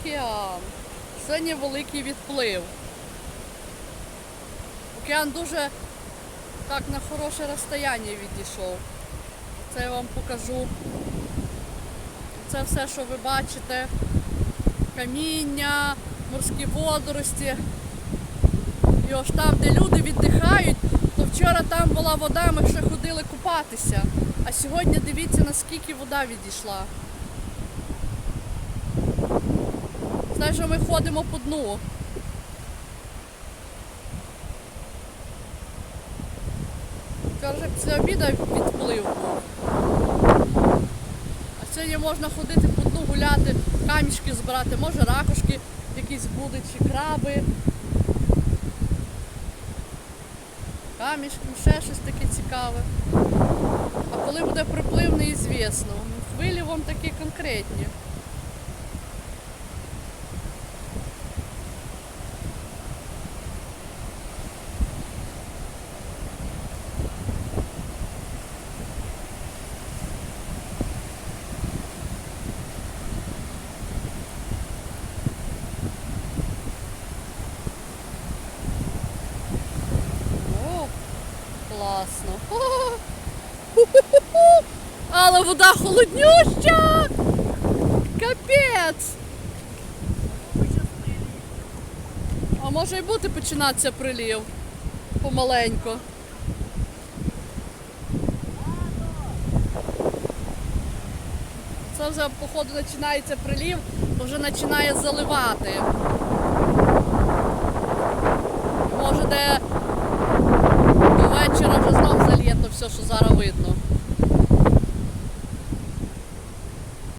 океан. Сьогодні великий відплив. Океан дуже так на хороше розстояння відійшов. Це я вам покажу. Це все, що ви бачите. Каміння, морські водорості. І ось там, де люди віддихають, то вчора там була вода, ми ще ходили купатися. А сьогодні дивіться, наскільки вода відійшла. Що ми ходимо по дну. Вже після обіду відплив був. А сьогодні можна ходити по дну гуляти, камішки збирати, може ракушки якісь будуть, чи краби. Камішки, ще щось таке цікаве. А коли буде приплив, неізвісно. Хвилі вам такі конкретні. Класно. Ху-ху-ху-ху. Але вода холоднюща. Капець. А може й бути починатися прилів помаленько. Це вже походу починається прилів, вже починає заливати. Може де до вечора вже знов зальє то все, що зараз видно.